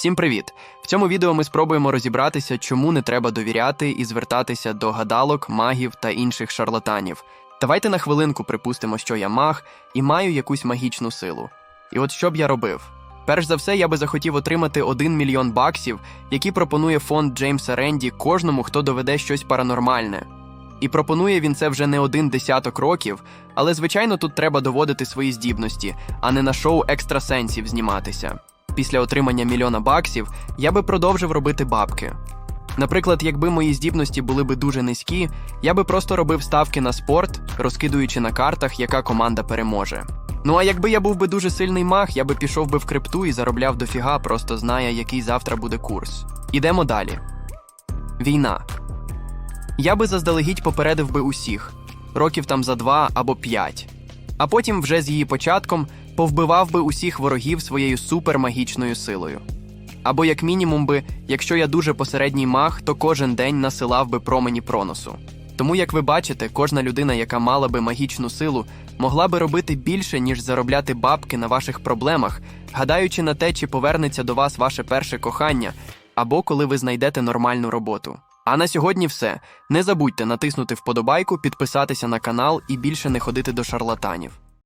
Всім привіт! В цьому відео ми спробуємо розібратися, чому не треба довіряти і звертатися до гадалок, магів та інших шарлатанів. Давайте на хвилинку припустимо, що я маг і маю якусь магічну силу. І от що б я робив? Перш за все, я би захотів отримати 1 мільйон баксів, які пропонує фонд Джеймса Ренді кожному, хто доведе щось паранормальне. І пропонує він це вже не один десяток років, але звичайно тут треба доводити свої здібності, а не на шоу екстрасенсів зніматися. Після отримання мільйона баксів я би продовжив робити бабки. Наприклад, якби мої здібності були би дуже низькі, я би просто робив ставки на спорт, розкидуючи на картах, яка команда переможе. Ну а якби я був би дуже сильний маг, я би пішов би в крипту і заробляв дофіга, просто знає, який завтра буде курс. Ідемо далі. Війна. Я би заздалегідь попередив би усіх років там за два або п'ять. А потім, вже з її початком, повбивав би усіх ворогів своєю супермагічною силою. Або, як мінімум, би, якщо я дуже посередній маг, то кожен день насилав би промені проносу. Тому, як ви бачите, кожна людина, яка мала би магічну силу, могла би робити більше, ніж заробляти бабки на ваших проблемах, гадаючи на те, чи повернеться до вас ваше перше кохання, або коли ви знайдете нормальну роботу. А на сьогодні все. Не забудьте натиснути вподобайку, підписатися на канал і більше не ходити до шарлатанів.